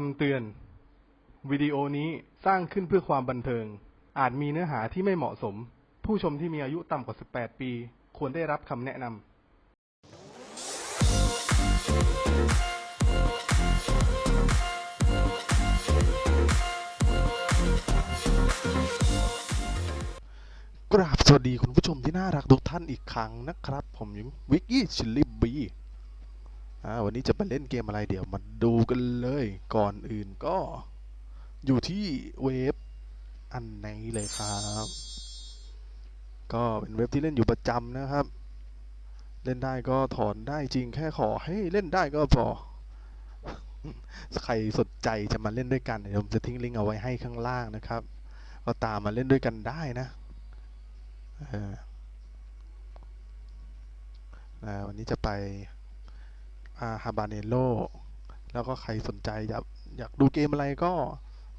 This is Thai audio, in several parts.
คำเตือน วิดีโอนี้สร้างขึ้นเพื่อความบันเทิง อาจมีเนื้อหาที่ไม่เหมาะสม ผู้ชมที่มีอายุต่ำกว่า 18 ปี ควรได้รับคำแนะนำกราบสวัสดีคุณผู้ชมที่น่ารักทุกท่านอีกครั้งนะครับ ผมยิงวิกกี้ชิลลี่บี อ่าวันนี้จะไปเล่นเกมอะไรเดี๋ยวมาดูกันเลยก่อนอื่นก็อยู่ที่เว็บอันไหนเลยครับ ก็เป็นเว็บที่เล่นอยู่ประจำนะครับ เล่นได้ก็ถอนได้จริงแค่ขอให้เล่นได้ก็พอใครสนใจจะมาเล่นด้วยกันเดี๋ยวผมจะทิ้งลิงก์เอาไว้ให้ข้างล่างนะครับ ก็ตามมาเล่นด้วยกันได้นะอออวันนี้จะไป ฮาบาเนโลแล้วก็ใครสนใจอยากอยากดูเกมอะไรก็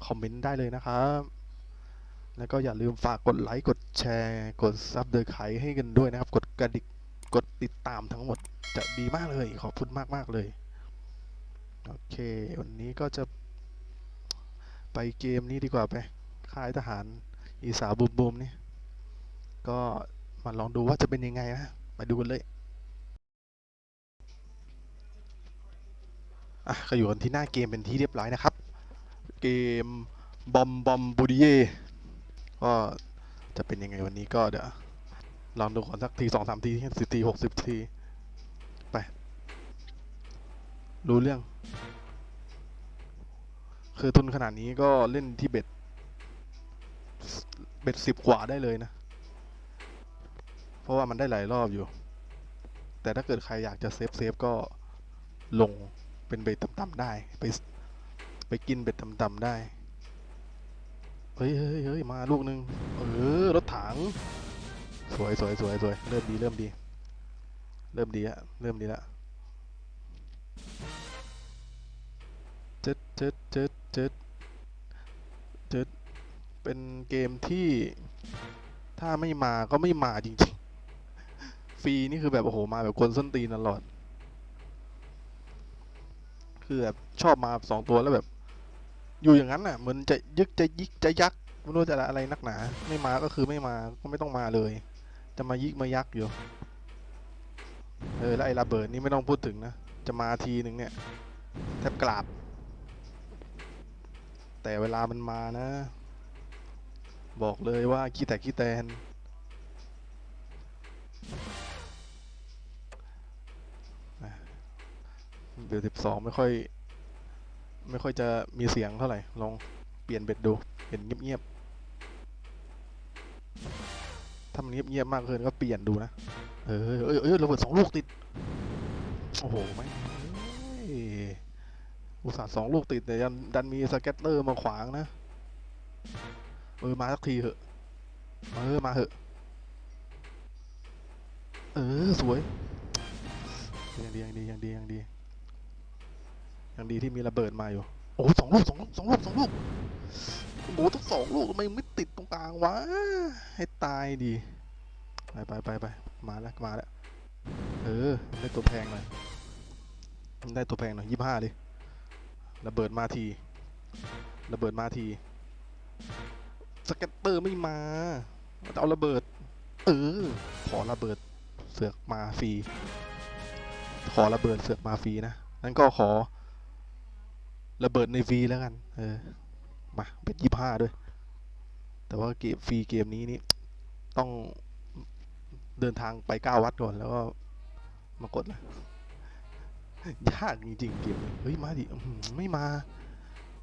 คอมเมนต์ได้เลยนะครับ แล้วก็อย่าลืมฝากกดไลค์ กดแชร์ กดซับเดอร์ไขให้กันด้วยนะครับ กดกระดิกกดติดตามทั้งหมดจะดีมากเลย ขอบคุณมากมากเลย โอเค วันนี้ก็จะไปเกมนี้ดีกว่าไป ค่ายทหารอีสาบูมบูมนี่ ก็มาลองดูว่าจะเป็นยังไงนะ มาดูกันเลย อะก็อยู่กันที่หน้าเกมเป็นที่เรียบร้อยนะครับ เกมบอมบอมบูดิเย่ก็จะเป็นยังไงวันนี้ก็เดี๋ยวลองดูก่อนสักทีสองสามทีสิบทีหกสิบที ไป รู้เรื่อง คือทุนขนาดนี้ก็เล่นที่เบ็ด เบ็ดสิบกว่าได้เลยนะ เพราะว่ามันได้หลายรอบอยู่ แต่ถ้าเกิดใครอยากจะเซฟเซฟก็ลง เป็นเบ็ดต่ำๆได้ไปไปกินเบ็ดต่ำๆได้ เฮ้ยเฮ้ยเฮ้ยมาลูกหนึ่งเออ รถถัง สวยสวยสวยสวยเริ่มดีเริ่มดี เริ่มดีอะเริ่มดีละเจ็ดเจ็ดเจ็ดเจ็ดเจ็ดเป็นเกมที่ถ้าไม่มาก็ไม่มาจริงๆ ฟรีนี่คือแบบโอ้โหมาแบบกวนส้นตีนตลอด คือแบบชอบมาสองตัวแล้วแบบ อยู่อย่างนั้นน่ะเหมือนจะยึกจะยิกจะยักไม่รู้จะอะไรนักหนา ไม่มาก็คือไม่มาก็ไม่ต้องมาเลย จะมายิกมายักอยู่เออแล้วไอ้ระเบิดนี่ไม่ต้องพูดถึงนะจะมาทีหนึ่งเนี่ยแทบกราบ แต่เวลามันมานะ บอกเลยว่าขี้แต่ขี้แตน เบลสิบสองไม่ค่อย ไม่ค่อยจะมีเสียงเท่าไหร่ ลองเปลี่ยนเบ็ดดู เห็นเงียบๆ ถ้ามันเงียบๆมากเกินก็เปลี่ยนดูนะ เออเออเออระเบิดสองลูกติด โอ้โหไม่อุตส่าห์สองลูกติดแต่ยันดันมีสเก็ตเตอร์มาขวางนะ เออ มาสักทีเถอะ เออ มาเถอะ เออ สวยยังดียังดียังดียังดี ยังดีที่มีระเบิดมาอยู่ โอ้ยสองลูกสองลูกสองลูกสองลูกโอ้โหทั้งสองลูกทำไมไม่ติดตรงกลางวะ ให้ตายดีไปไปไปไปมาแล้วมาแล้ว เออ ได้ตัวแพงหน่อยได้ตัวแพงหน่อยยี่ห้าดิระเบิดมาที ระเบิดมาที สเก็ตเตอร์ไม่มาจะเอาระเบิด เออ ขอระเบิดเสือกมาฟรี ขอระเบิดเสือกมาฟรีนะ นั้นก็ขอ ระเบิดในฟรีแล้วกัน เออ มาเป็นยี่ห้าด้วย แต่ว่าเกมฟรีเกมนี้นี่ต้องเดินทางไปก้าวัดก่อนแล้วก็มากดนะยากจริงๆเกมเฮ้ยมาดิไม่มา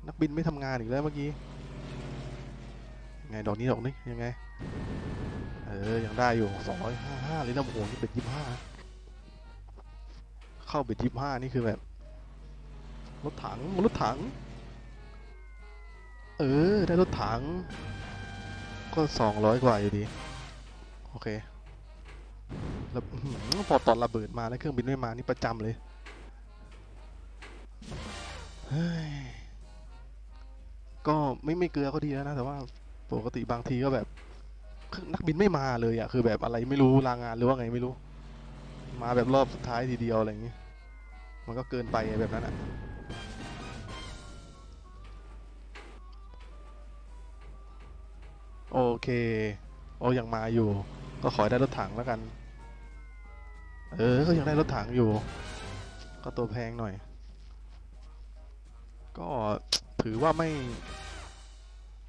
นักบินไม่ทำงานอีกแล้วเมื่อกี้ไงดอกนี้ดอกนี้ยังไง เออ ยังได้อยู่สองร้อยห้าห้าเลยนะโอ้โหนี่เป็นยี่ห้าเข้าเป็นยี่ห้านี่คือแบบ รถถังรถถัง เออ ได้รถถัง ก็สองร้อยกว่าอยู่ดี โอเค แล้วพอตอนระเบิดมาแล้วเครื่องบินไม่มา นี่ประจำเลยเฮ้ยก็ไม่ไม่เกลือก็ดีแล้วนะ แต่ว่าปกติบางทีก็แบบคือนักบินไม่มาเลยอะคือแบบอะไรไม่รู้ลางานหรือว่าไงไม่รู้ มาแบบรอบสุดท้ายทีเดียวอะไรอย่างงี้ มันก็เกินไปแบบนั้นอะ โอเค โอ้ยังมาอยู่ ก็ขอได้รถถังแล้วกัน เออ ก็ยังได้รถถังอยู่ ก็ตัวแพงหน่อย ก็ถือว่าไม่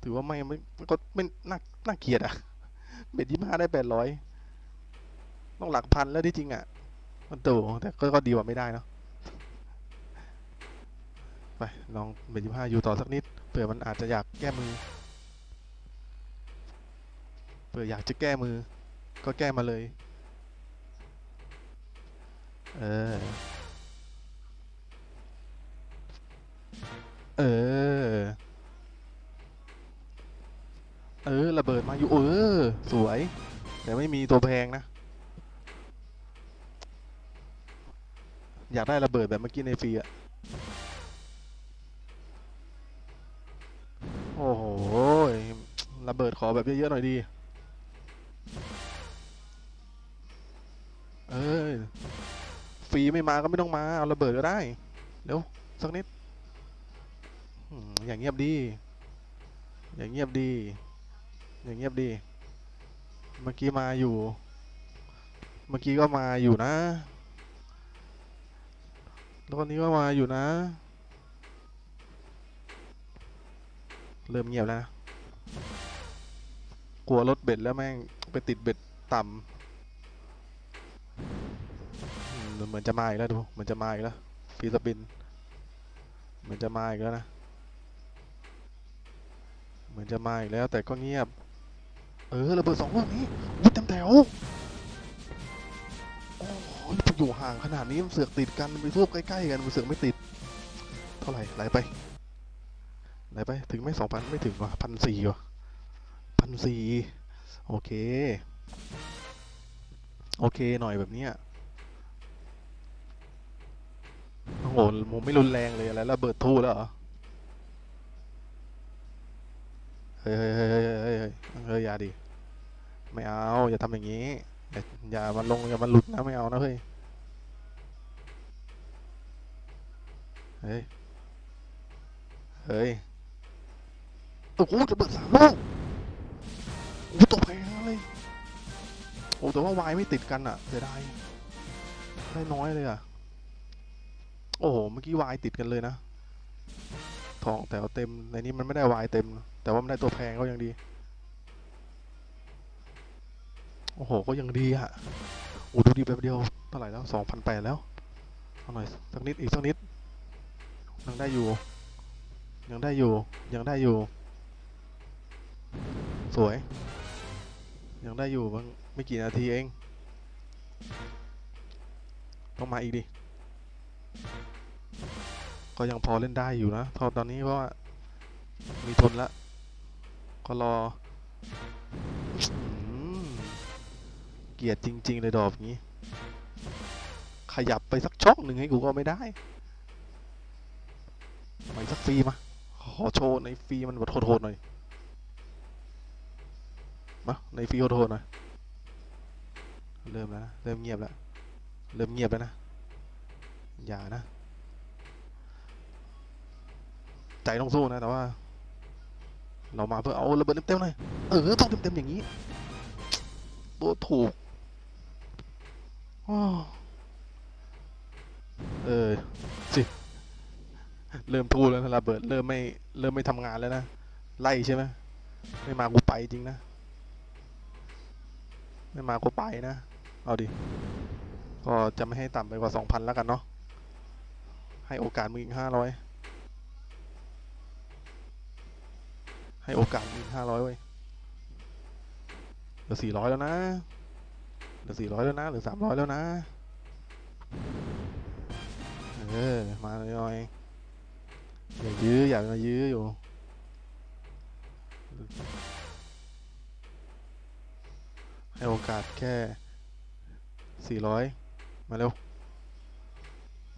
ถือว่าไม่ไม่ก็ไม่น่าน่าเกลียดอะเบ็ดยี่ห้าได้แปดร้อยต้องหลักพันแล้วที่จริงอะมันโตแต่ก็ดีกว่าไม่ได้เนาะไปลองเบ็ดยี่ห้าอยู่ต่อสักนิดเผื่อมันอาจจะอยากแก้มือ ผื่ออยากจะแก้มือ ก็แก้มาเลย เออ เออ เออ ระเบิดมาอยู่ เออ สวย แต่ไม่มีตัวแพงนะ อยากได้ระเบิดแบบเมื่อกี้ในฟรีอะโอ้โหระเบิดขอแบบเยอะๆหน่อยดี เออฟรีไม่มาก็ไม่ต้องมา เอาระเบิดก็ได้ เร็ว สักนิด อย่างเงียบดี อย่างเงียบดี อย่างเงียบดี เมื่อกี้มาอยู่ เมื่อกี้ก็มาอยู่นะ แล้ววันนี้ก็มาอยู่นะ เริ่มเงียบแล้วนะ กลัวรถเบ็ดแล้วแม่งไปติดเบ็ดต่ำอืม เหมือนจะมาอีกแล้วดูเหมือนจะมาอีกแล้วฟีสปิน เหมือนจะมาอีกแล้วนะ เหมือนจะมาอีกแล้วแต่ก็เงียบ เออระเบิดสองลูกนี้อุ้ยเต็มแถวโอ้ยอยู่ห่างขนาดนี้มันเสือกติดกันไปรวบใกล้ๆกันมันเสือกไม่ติด เท่าไหร่ไหลไปไหลไปถึงไหม่สองพันไม่ถึงว่ะพันสี่ว่ะพันสี่โอเค โอเคหน่อยแบบเนี้ย โอ้โหผมไม่รุนแรงเลยอะไรระเบิดทู่แล้วเหรอ เฮ้ยเฮ้ยเฮ้ยเฮ้ยเฮ้ยเฮ้ยอย่าดิ ไม่เอา อย่าทำอย่างนี้ อย่าอย่ามาลง อย่ามาหลุดนะ ไม่เอานะเฮ้ย เฮ้ย เฮ้ยโอ้โหระเบิดสามลูกโอ้ตกแพงเลยโอ้แต่ว่าวายไม่ติดกันอะเสียดายได้น้อยเลยอะ โอ้โห เมื่อกี้วายติดกันเลยนะ ทองแต่ว่าเต็ม ในนี้มันไม่ได้วายเต็ม แต่ว่ามันได้ตัวแพงก็ยังดี โอ้โห ก็ยังดีอะโอ้ดูดีแป๊บเดียวเท่าไหร่แล้วสองพันแปดแล้ว เอาหน่อยสักนิดอีกสักนิด ยังได้อยู่ ยังได้อยู่ ยังได้อยู่ สวย ยังได้อยู่บางไม่กี่นาทีเอง ต้องมาอีกดิ ก็ยังพอเล่นได้อยู่นะตอนตอนนี้เพราะว่ามีทนละ ก็รอเกลียดจริง ๆ เลยดอกนี้ ขยับไปสักช่องหนึ่งให้กูก็ไม่ได้ไปสักฟรีมา ขอโชว์ในฟรีมันแบบโหดๆหน่อย มา ในฟรีโหดๆหน่อย เริ่มแล้วนะ เริ่มเงียบแล้ว เริ่มเงียบแล้วนะ อย่านะ ใจต้องสู้นะแต่ว่า เรามาเพื่อเอาระเบิดเต็มๆเลยเออต้องเต็มๆอย่างนี้ตัวถูกอเออสิเริ่มทูแล้วนะระเบิดเริ่มไม่เริ่มไม่ทำงานแล้วนะไล่ใช่ไหมไม่มากูไปจริงนะไม่มากูไปนะเอาดิก็จะไม่ให้ต่ำไปกว่าสองพันแล้วกันเนาะให้โอกาสมึงอีกห้าร้อย ให้โอกาสอีกห้าร้อยเว้ยเหลือสี่ร้อยแล้วนะ เหลือสี่ร้อยแล้วนะ เหลือสามร้อยแล้วนะ เออ มาหน่อยอย่ายื้ออย่ามายื้ออยู่ ให้โอกาสแค่สี่ร้อยมาเร็ว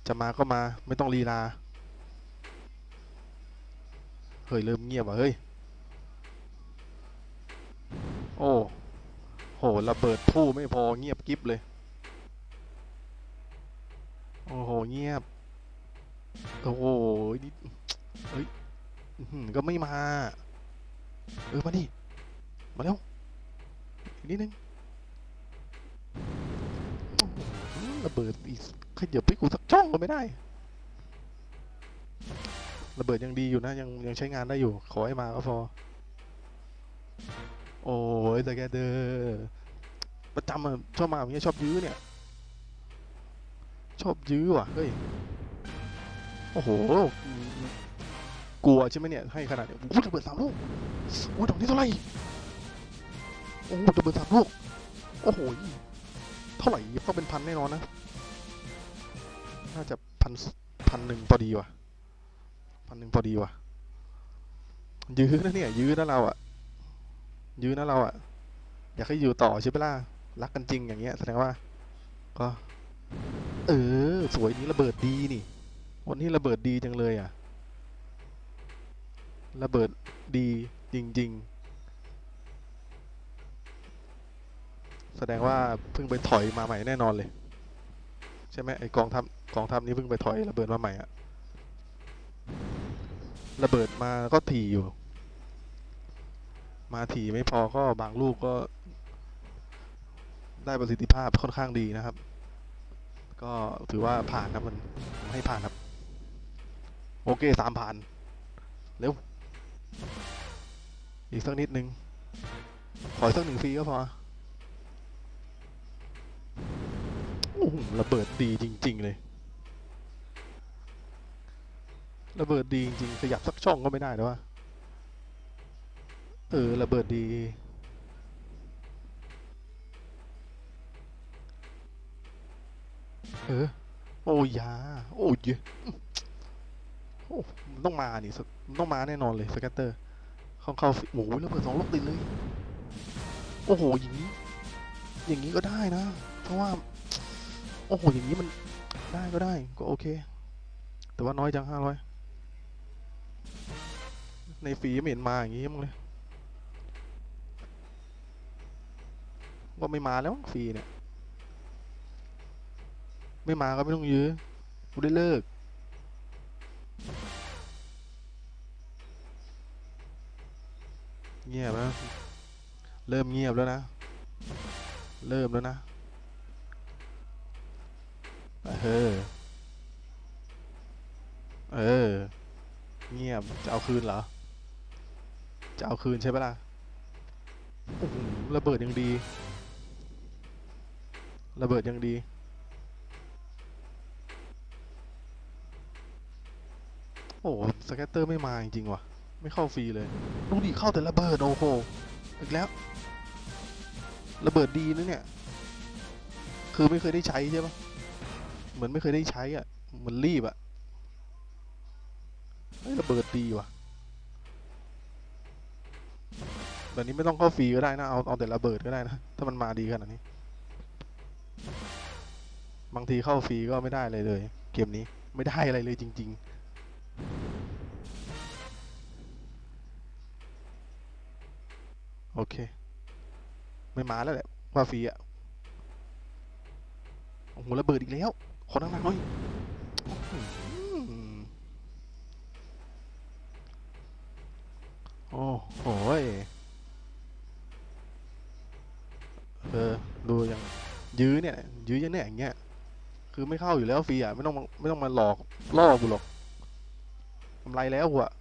จะมาก็มาไม่ต้องลีลา เฮ้ยเริ่มเงียบอะเฮ้ย โอ้โหระเบิดทู่ไม่พอเงียบกริบเลย โอ้โห เงียบ โอ้โหนี่เฮ้ยก็ไม่มา เออ มาดิ มาเร็วอีกนิดนึงระเบิดอีกขยับไปกูสักช่องก็ไม่ได้ ระเบิดยังดีอยู่นะ ยังยังใช้งานได้อยู่ ขอให้มาก็พอ อ้ยแต่แกเดอประจำอะชอบมาอย่างเงี้ยชอบยื้อเนี่ย ชอบยื้อว่ะเฮ้ยโอ้โหกลัวใช่ไหมเนี่ยให้ขนาดเนี้ยโอ้โหระเบิดสามลูกโอ้ยดอกนี้เท่าไหร่โอ้โหระเบิดสามลูกโอ้โหเท่าไหร่ต้องเป็นพันแน่นอนนะน่าจะพันพันหนึ่งพอดีว่ะพันหนึ่งพอดีว่ะยื้อนะเนี่ยยื้อนะเราอะ ยื้อนะเราอะอยากให้อยู่ต่อใช่ไหมล่ะรักกันจริงอย่างเงี้ยแสดงว่า ก็ เออ สวยนี้ระเบิดดีนี่ วันนี้ระเบิดดีจังเลยอะระเบิดดีจริง ๆ แสดงว่าเพิ่งไปถอยมาใหม่แน่นอนเลย ใช่ไหมไอกองทัพกองทัพนี้เพิ่งไปถอยระเบิดมาใหม่อะระเบิดมาก็ถี่อยู่ มาถี่ไม่พอก็บางลูกก็ ได้ประสิทธิภาพค่อนข้างดีนะครับ ก็ถือว่าผ่านครับมันให้ผ่านครับ โอเคสามผ่าน เร็ว อีกสักนิดนึง ขออีกสักหนึ่งฟรีก็พออระเบิดดีจริง ๆ เลย ระเบิดดีจริงๆขยับสักช่องก็ไม่ได้แล้ววะ เออระเบิดดี เออ โอ้ยา โอ้ยโอ้มันต้องมานี่สมันต้องมาแน่นอนเลยสแกตเตอร์เข้าเขาโอ้โหระเบิดสองลูกติดเลย โอ้โหอย่างนี้ อย่างนี้ก็ได้นะ เพราะว่า โอ้โหอย่างนี้มันได้ก็ได้ก็โอเค แต่ว่าน้อยจังห้าร้อยในฟรีไม่เห็นมาอย่างนี้มั้งเลย ก็ไม่มาแล้วฟรีเนี่ย ไม่มาก็ไม่ต้องยื้อกูได้เลิก เงียบแล้วเริ่มเงียบแล้วนะ เริ่มแล้วนะเออ เออ เงียบ จะเอาคืนเหรอ จะเอาคืนใช่ปะล่ะระเบิดยังดี ระเบิดยังดี โอ้โหสแกตเตอร์ไม่มาจริงๆว่ะ ไม่เข้าฟรีเลยดูดิเข้าแต่ระเบิดโอ้โห อีกแล้ว ระเบิดดีนะเนี่ย คือไม่เคยได้ใช้ใช่ปะเหมือนไม่เคยได้ใช้อะ เหมือนรีบอะระเบิดดีว่ะแบบนี้ไม่ต้องเข้าฟรีก็ได้นะ เอาเอาแต่ระเบิดก็ได้นะ ถ้ามันมาดีขนาดนี้ บางทีเข้าฟรีก็ไม่ได้เลยเลย เกมนี้ไม่ได้อะไรเลยจริง ๆ โอเค ไม่มาแล้วแหละว่าฟรีอะโอ้โหระเบิดอีกแล้ว ขอนักๆหน่อยโอ้โหเออ ดูอย่างยื้อเนี่ย ยื้อยังเนี่ยอย่างเงี้ย คือไม่เข้าอยู่แล้วฟรีอะไม่ต้องไม่ต้องมาหลอกล่อกูหรอกกำไรแล้วกูอะ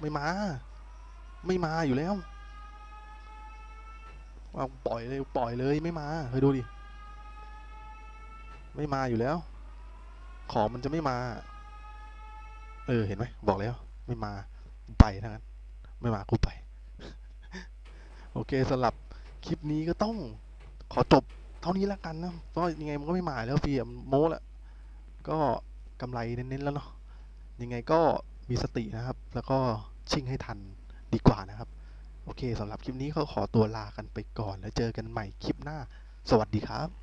ไม่มา ไม่มาอยู่แล้วว่าปล่อยเลยปล่อยเลยไม่มาเฮ้ยดูดิไม่มาอยู่แล้ว ของมันจะไม่มา เออเห็นไหมบอกแล้ว ไม่มาไปทั้งนั้น ไม่มากูไป โอเคสำหรับคลิปนี้ก็ต้องขอจบ เท่านี้แล้วกันนะเพราะยังไงมันก็ไม่หมายแล้วฟรีมโม้ละก็กำไรเน้นๆแล้วเนาะยังไงก็มีสตินะครับ แล้วก็ชิ่งให้ทันดีกว่านะครับ โอเคสำหรับคลิปนี้ก็ขอตัวลากันไปก่อน แล้วเจอกันใหม่คลิปหน้า สวัสดีครับ